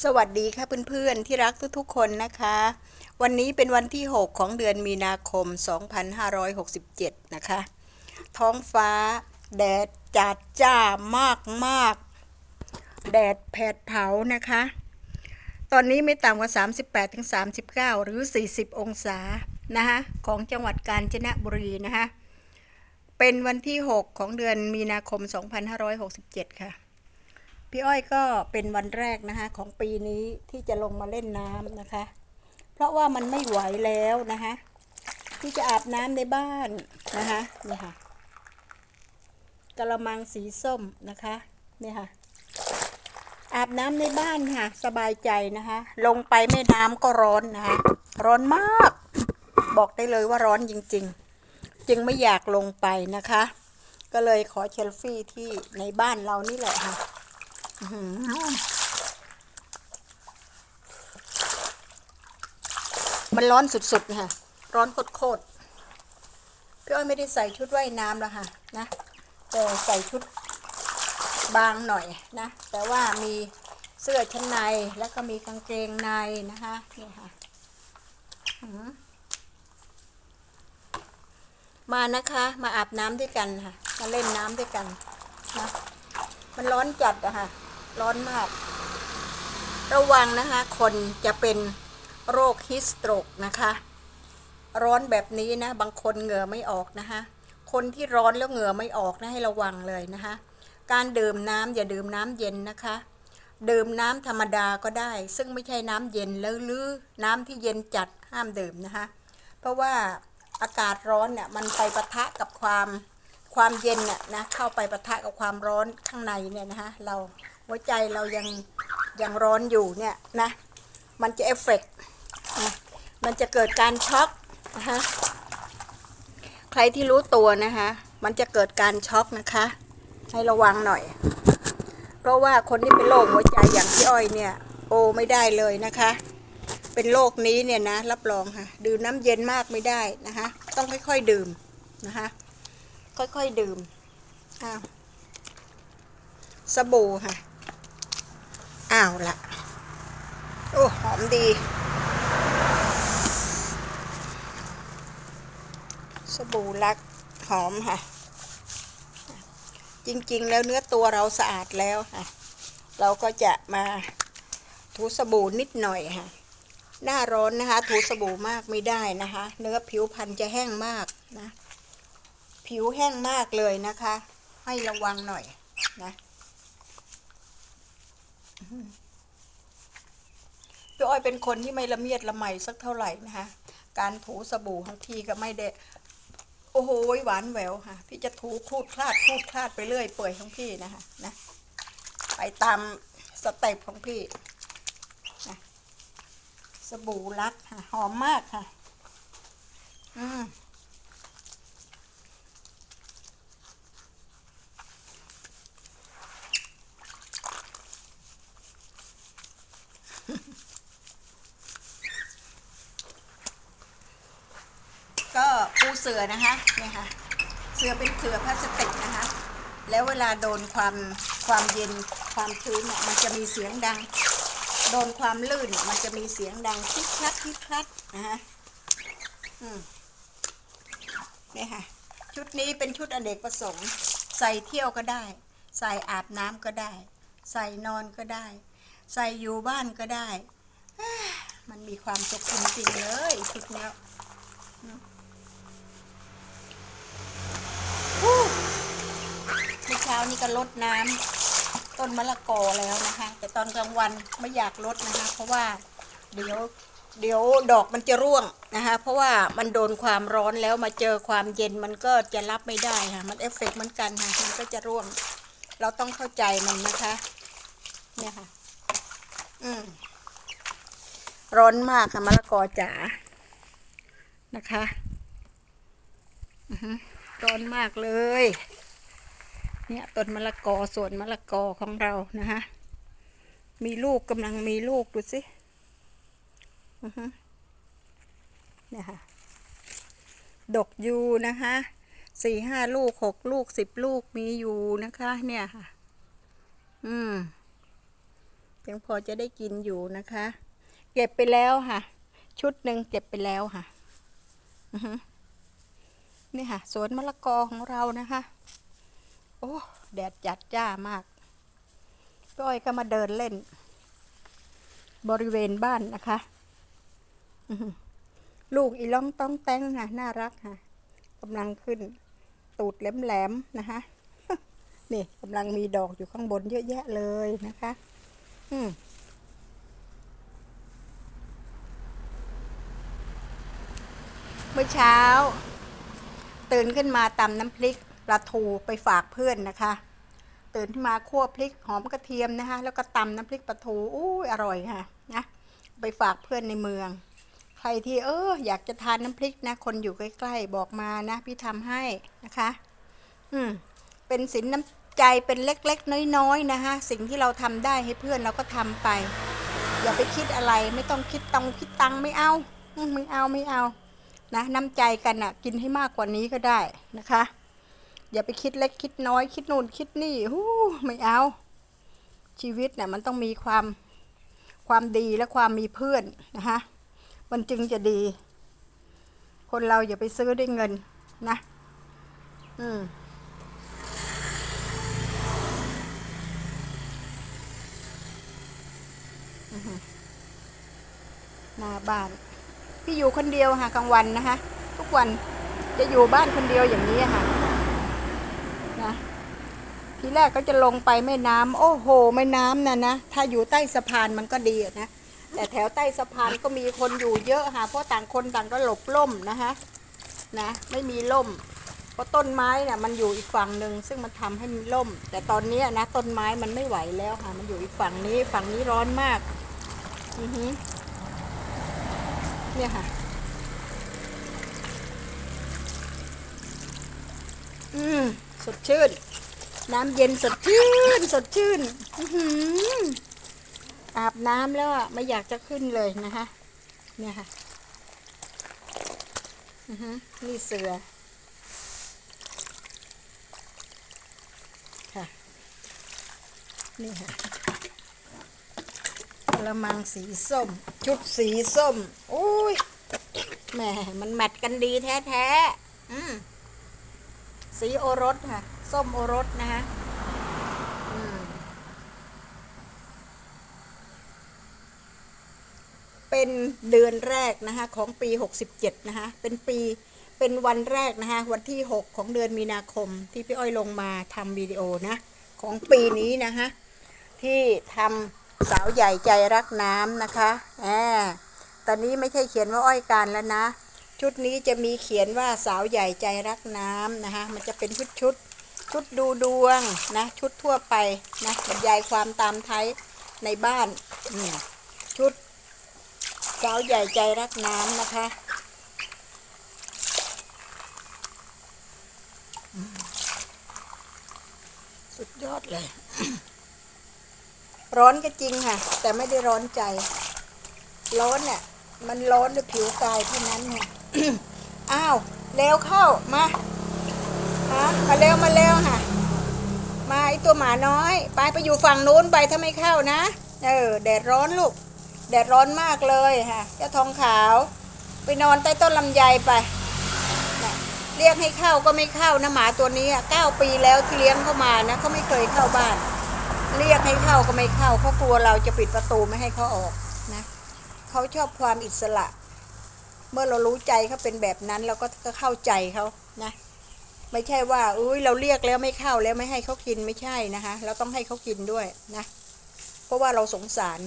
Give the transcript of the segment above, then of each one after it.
สวัสดีค่ะเพื่อนๆที่รักทุกๆคนนะคะ วันนี้เป็นวันที่ 6 ของเดือนมีนาคม 2567 นะคะ ท้องฟ้า แดดจัดจ้ามากมากๆแดดแผดเผานะคะ ตอนนี้ไม่ต่ำกว่า 38-39 หรือ 40 องศานะคะของจังหวัดกาญจนบุรีนะคะ เป็นวันที่ 6 ของเดือนมีนาคม 2567 ค่ะ พี่อ้อยก็เป็นวันแรกนะคะ ของปีนี้ที่จะลงมาเล่นน้ำนะคะ เพราะว่ามันไม่ไหวแล้วนะคะ ที่จะอาบน้ำในบ้านนะคะนี่ค่ะกระมังสีส้มนะคะนี่ค่ะ อาบน้ำในบ้านค่ะ สบายใจนะคะ ลงไปแม่น้ำก็ร้อนนะคะ ร้อนมาก บอกได้เลยว่าร้อนจริง ๆ จึงไม่อยากลงไปนะคะ ก็เลยขอเชลฟี่ที่ในบ้านเรานี่แหละค่ะ มันร้อนสุดๆค่ะ ร้อนโคตรๆพี่อ้อยไม่ได้ใส่ชุดว่ายน้ำแล้วค่ะ นะแต่ใส่ชุดบางหน่อยนะ แต่ว่ามีเสื้อชั้นในแล้วก็มีกางเกงในนะคะนี่ค่ะมานะคะ มาอาบน้ำด้วยกันค่ะ มาเล่นน้ำด้วยกันนะมันร้อนจัดอะค่ะ ร้อนมาก ระวังนะคะ คนจะเป็นโรคฮิสโตรกนะคะ ร้อนแบบนี้นะ บางคนเหงื่อไม่ออกนะคะ คนที่ร้อนแล้วเหงื่อไม่ออกนะให้ระวังเลยนะคะ การดื่มน้ำอย่าดื่มน้ำเย็นนะคะ ดื่มน้ำธรรมดาก็ได้ ซึ่งไม่ใช่น้ำเย็นแล้วหรือน้ำที่เย็นจัดห้ามดื่มนะคะ เพราะว่าอากาศร้อนเนี่ยมันไปปะทะกับความความเย็นน่ะนะเข้าไปปะทะกับความร้อนข้างในเนี่ยนะคะเรา หัวใจเรายังยังร้อนอยู่เนี่ยนะ มันจะเอฟเฟกต์มันจะเกิดการช็อกนะคะใครที่รู้ตัวนะคะ มันจะเกิดการช็อกนะคะ ให้ระวังหน่อย เพราะว่าคนที่เป็นโรคหัวใจอย่างพี่อ้อยเนี่ย โอไม่ได้เลยนะคะ เป็นโรคนี้เนี่ยนะ รับรองค่ะ ดื่มน้ำเย็นมากไม่ได้นะคะ ต้องค่อยๆดื่มนะคะ ค่อยๆดื่มอ้าวสบู่ค่ะ อ้าวละโอ้หอมดี สบู่ลักหอมค่ะ จริงๆ แล้วเนื้อตัวเราสะอาดแล้วค่ะ เราก็จะมาถูสบู่นิดหน่อยค่ะ หน้าร้อนนะคะ ถูสบู่มากไม่ได้นะคะ เนื้อผิวพรรณจะแห้งมากนะ ผิวแห้งมากเลยนะคะ ให้ระวังหน่อยนะ พี่อ้อยเป็นคนที่ไม่ละเมียดละไมสักเท่าไหร่นะคะการถูสบู่ของพี่ก็ไม่ได้โอ้โหหวานแหววค่ะ พี่จะถูคลูดคลาดคลูดคลาดไปเรื่อยเปื่อยของพี่นะคะนะไปตามสเต็ปของพี่นะสบู่รักค่ะหอมมากค่ะ อืม ก็ปูเสือนะคะเนี่ยค่ะ เสือเป็นเสือพลาสติกนะคะ แล้วเวลาโดนความความเย็นความชื้นเนี่ยมันจะมีเสียงดัง โดนความลื่นเนี่ยมันจะมีเสียงดังคลิกคลักคลิกคลักนะคะอืมเนี่ยค่ะ ชุดนี้เป็นชุดอเนกประสงค์ ใส่เที่ยวก็ได้ ใส่อาบน้ำก็ได้ ใส่นอนก็ได้ ใส่อยู่บ้านก็ได้ มันมีความสุขจริงๆเลยชุดนี้ย เมื่อเช้านี้ก็ลดน้ำต้นมะละกอแล้วนะคะ แต่ตอนกลางวันไม่อยากลดนะคะ เพราะว่าเดี๋ยวเดี๋ยวดอกมันจะร่วงนะคะ เพราะว่ามันโดนความร้อนแล้วมาเจอความเย็นมันก็จะรับไม่ได้ค่ะ มันเอฟเฟกต์เหมือนกันค่ะ มันก็จะร่วง เราต้องเข้าใจมันนะคะ เนี่ยค่ะ อืมร้อนมากค่ะมะละกอจ๋า นะคะอือฮึร้อนมากเลย เนี่ยต้นมะละกอสวนมะละกอของเรานะฮะมีลูกกำลังมีลูกดูสิเนี่ยค่ะ ดกอยู่นะคะสี่ห้าลูกหกลูกสิบลูกมีอยู่นะคะ เนี่ยค่ะ อืมยังพอจะได้กินอยู่นะคะ เก็บไปแล้วค่ะ ชุดหนึ่งเก็บไปแล้วค่ะนี่ค่ะสวนมะละกอของเรานะคะ โอ้แดดจัดจ้ามากก้อยก็มาเดินเล่น บริเวณบ้านนะคะลูกอีล่องต้องแต้งค่ะน่ารักค่ะกำลังขึ้น ตูดแหลมๆนะคะนี่กำลังมีดอกอยู่ข้างบนเยอะแยะเลยนะคะ อืมเมื่อเช้า ตื่นขึ้นมาตำน้ำพริก ปลาทูไปฝากเพื่อนนะคะ ตื่นขึ้นมาคั่วพริกหอมกระเทียมนะคะ แล้วก็ตำน้ำพริกปลาทูอู้อร่อยค่ะนะไปฝากเพื่อนในเมือง ใครที่เอออยากจะทานน้ำพริกนะ คนอยู่ใกล้ๆบอกมานะ พี่ทำให้นะคะ อืมเป็นสินน้ำใจเป็นเล็กๆ น้อยๆนะคะสิ่งที่เราทำได้ให้เพื่อนเราก็ทำไป อย่าไปคิดอะไรไม่ต้องคิดตังคิดตังไม่เอาไม่เอาไม่เอานะน้ำใจกันอะกินให้มากกว่านี้ก็ได้นะคะ อย่าไปคิดเล็กคิดน้อย คิดนู่นคิดนี่หู้ไม่เอา ชีวิตเนี่ยมันต้องมีความความดีและความมีเพื่อนนะคะมันจึงจะดี คนเราอย่าไปซื้อด้วยเงินนะ อืมหน้าบ้าน พี่อยู่คนเดียวค่ะกลางวันนะคะ ทุกวันจะอยู่บ้านคนเดียวอย่างนี้ค่ะนะ ทีแรกก็จะลงไปแม่น้ำโอ้โหแม่น้ำน่ะนะถ้าอยู่ใต้สะพานมันก็ดีนะแต่แถวใต้สะพานก็มีคนอยู่เยอะค่ะเพราะต่างคนต่างก็หลบล่มนะคะนะไม่มีล่ม เพราะต้นไม้น่ะมันอยู่อีกฝั่งหนึ่งซึ่งมันทำให้มีล่ม แต่ตอนนี้นะต้นไม้มันไม่ไหวแล้วค่ะ มันอยู่อีกฝั่งนี้ฝั่งนี้ร้อนมากอือหือเนี่ยค่ะ อืมสดชื่น น้ำเย็นสดชื่น สดชื่นอือหืออาบน้ำแล้วอะไม่อยากจะขึ้นเลยนะคะ เนี่ยค่ะอือหือนี่เสือค่ะ นี่ค่ะกระมังสีส้ม ชุดสีส้ม อุ้ยแหมมันแมทกันดีแท้ๆ อืมสีโอรสค่ะ ส้มโอรสนะคะเป็นเดือนแรกนะคะของปี 67 นะคะเป็นปีเป็นวันแรกนะคะวันที่ 6 ของเดือนมีนาคม ที่พี่อ้อยลงมาทำวิดีโอนะ ของปีนี้นะคะที่ทำสาวใหญ่ใจรักน้ำนะคะแอบตอนนี้ไม่ใช่เขียนว่าอ้อยการแล้วนะ ชุดนี้จะมีเขียนว่าสาวใหญ่ใจรักน้ำนะคะมันจะเป็นชุดชุด ชุดดูดวงนะ ชุดทั่วไปนะบรรยายความตามไทยในบ้านชุดสาวใหญ่ใจรักน้ำนะคะสุดยอดเลย ร้อนก็จริงค่ะ แต่ไม่ได้ร้อนใจ ร้อนเนี่ยมันร้อนด้วยผิวกายเท่านั้นค่ะอ้าวเร็วเข้ามา ฮะมาเร็วมาเร็วค่ะ มาไอตัวหมาน้อย ไปไปอยู่ฝั่งนู้นไปถ้าไม่เข้านะ เออแดดร้อนลูก แดดร้อนมากเลยค่ะเจ้าทองขาว ไปนอนใต้ต้นลำไยไปเรียกให้เข้าก็ไม่เข้านะหมาตัวนี้อะเก้าปีแล้วที่เลี้ยงเข้ามานะเขาไม่เคยเข้าบ้าน เรียกให้เข้าก็ไม่เข้าเขากลัวเราจะปิดประตูไม่ให้เขาออกนะเขาชอบความอิสระ เมื่อเรารู้ใจเขาเป็นแบบนั้นเราก็เข้าใจเขานะ ไม่ใช่ว่าอุ้ยเราเรียกแล้วไม่เข้าแล้วไม่ให้เขากินไม่ใช่นะคะเราต้องให้เขากินด้วยนะ เพราะว่าเราสงสาร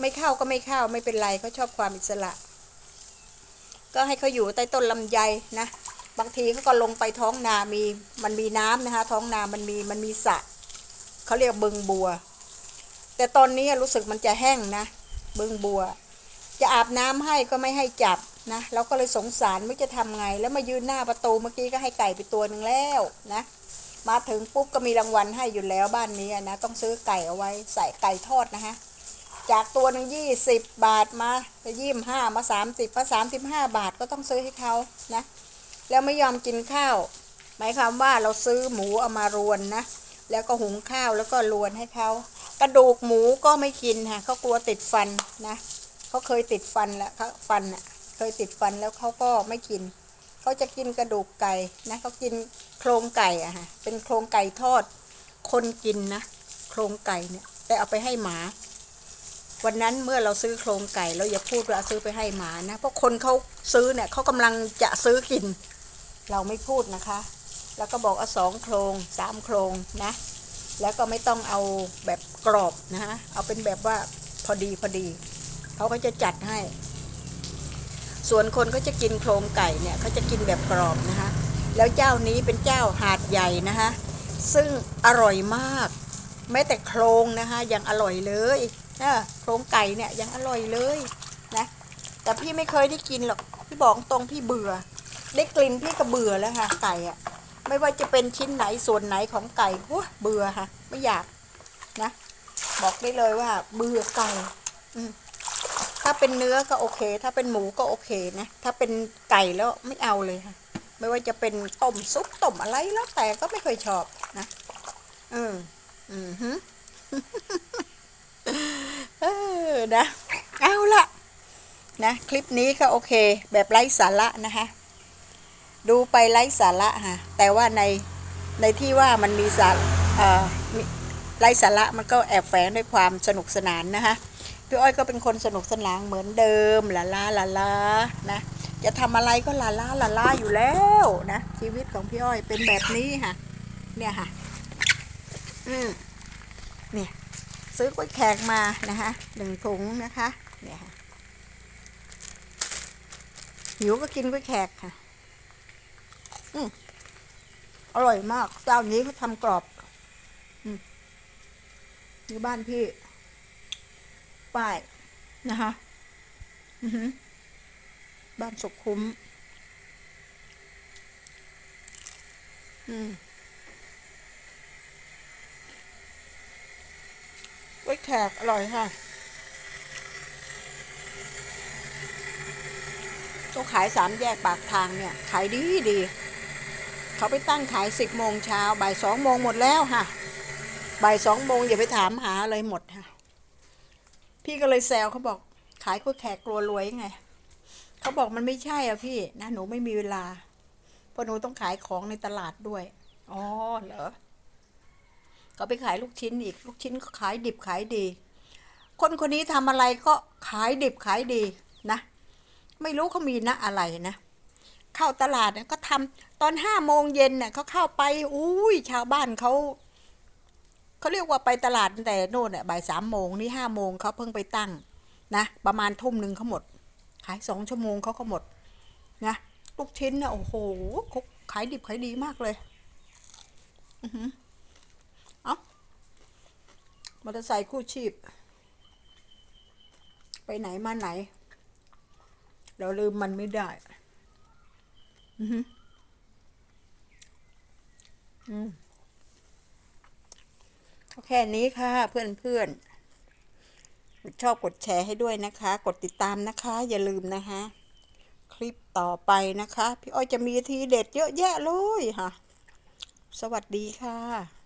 ไม่เข้าก็ไม่เข้าไม่เป็นไรเขาชอบความอิสระ ก็ให้เขาอยู่ใต้ต้นลำไยนะ บางทีเขาก็ลงไปท้องนามีมันมีน้ำนะคะ ท้องนามันมีมันมีสระเขาเรียกบึงบัว แต่ตอนนี้รู้สึกมันจะแห้งนะ บึงบัว จะอาบน้ำให้ก็ไม่ให้จับ นะเราก็เลยสงสารไม่จะทำไง แล้วมายืนหน้าประตูเมื่อกี้ก็ให้ไก่ไปตัวหนึ่งแล้วนะมาถึงปุ๊บก็มีรางวัลให้อยู่แล้วบ้านนี้นะต้องซื้อไก่เอาไว้ใส่ไก่ทอดนะคะจากตัวหนึ่งยี่สิบบาทมาไปยี่สิบห้ามาสามสิบมาสามสิบห้าบาทก็ต้องซื้อให้เขานะแล้วไม่ยอมกินข้าว หมายความว่าเราซื้อหมูเอามารวนนะแล้วก็หุงข้าวแล้วก็รวนให้เขากระดูกหมูก็ไม่กินค่ะเขากลัวติดฟันนะเขาเคยติดฟันแล้วเขาฟันอะ เคยติดฟันแล้วเขาก็ไม่กิน เขาจะกินกระดูกไก่นะเขากินโครงไก่อะค่ะเป็นโครงไก่ทอด คนกินนะโครงไก่เนี่ยแต่เอาไปให้หมา วันนั้นเมื่อเราซื้อโครงไก่เราอย่าพูดว่าซื้อไปให้หมานะเพราะคนเขาซื้อเนี่ยเขากำลังจะซื้อกิน เราไม่พูดนะคะ แล้วก็บอกเอาสองโครงสามโครงนะแล้วก็ไม่ต้องเอาแบบกรอบนะฮะ เอาเป็นแบบว่าพอดีพอดี เขาก็จะจัดให้ ส่วนคนก็จะกินโครงไก่เนี่ยเขาจะกินแบบกรอบนะคะแล้วเจ้านี้เป็นเจ้าหาดใหญ่นะคะซึ่งอร่อยมาก แม้แต่โครงนะคะยังอร่อยเลยนะโครงไก่เนี่ยยังอร่อยเลยนะแต่พี่ไม่เคยได้กินหรอกพี่บอกตรงพี่เบื่อ ได้กลิ่นพี่ก็เบื่อแล้วค่ะไก่อะไม่ว่าจะเป็นชิ้นไหนส่วนไหนของไก่ว้เบื่อค่ะ ไม่อยากนะ บอกได้เลยว่าเบื่อไก่อืม ถ้าเป็นเนื้อก็โอเค ถ้าเป็นหมูก็โอเคนะ ถ้าเป็นไก่แล้วไม่เอาเลยค่ะ ไม่ว่าจะเป็นต้มซุปต้มอะไรแล้วแต่ก็ไม่เคยชอบนะเอออือฮึเออนะเอาละนะคลิปนี้ก็โอเค แบบไร้สาระนะคะ ดูไปไร้สาระค่ะ แต่ว่าในในที่ว่ามันมีสาเอ่อไร้สาระมันก็แอบแฝงด้วยความสนุกสนานนะคะ พี่อ้อยก็เป็นคนสนุกสนานเหมือนเดิมลาลาลาลานะจะทำอะไรก็ลาลาลาลาอยู่แล้วนะชีวิตของพี่อ้อยเป็นแบบนี้ค่ะ เนี่ยค่ะ อืมเนี่ยซื้อกล้วยแขกมานะคะหนึ่งถุงนะคะ เนี่ยค่ะหิวก็กินกล้วยแขกค่ะ อืมอร่อยมากเจ้านี้เขาทำกรอบ อืมนี่บ้านพี่ ป้ายนะคะบ้านสุขคุ้ม อืมกล้แขกอร่อยค่ะเขาขายสามแยกปากทางเนี่ย ขายดีดี เขาไปตั้งขายสิบโมงเช้าบ่ายสองโมงหมดแล้วค่ะบ่ายสองโมงอย่าไปถามหาเลยหมดค่ะ พี่ก็เลยแซวเขาบอกขายกล้วยแขกกลัวรวยไงเขาบอกมันไม่ใช่อะพี่นะหนูไม่มีเวลาเพราะหนูต้องขายของในตลาดด้วยอ๋อเหรอก็ไปขายลูกชิ้นอีก ลูกชิ้นขายดิบขายดี คนคนนี้ทำอะไรก็ขายดิบขายดีนะไม่รู้เขามีนะอะไรนะเข้าตลาดเนี่ยก็ทำตอนห้าโมงเย็นเนี่ยเขาเข้าไปอุ้ยชาวบ้านเขา เขาเรียกว่าไปตลาดตั้งแต่โน่นอะบ่ายสามโมงนี่ห้าโมงเขาเพิ่งไปตั้งนะ ประมาณทุ่มหนึ่งเขาหมด ขายสองชั่วโมงเขาก็หมดนะลูกชิ้นเนี่ยโอ้โหขาขายดิบขายดีมากเลย อือหือมอเตอร์ไซค์คู่ชีพ ไปไหนมาไหน เราลืมมันไม่ได้ อือหืออืม แค่นี้ค่ะเพื่อนเพื่อนๆ ชอบกดแชร์ให้ด้วยนะคะ กดติดตามนะคะ อย่าลืมนะคะ คลิปต่อไปนะคะ พี่อ้อยจะมีทีเด็ดเยอะแยะเลยค่ะ สวัสดีค่ะ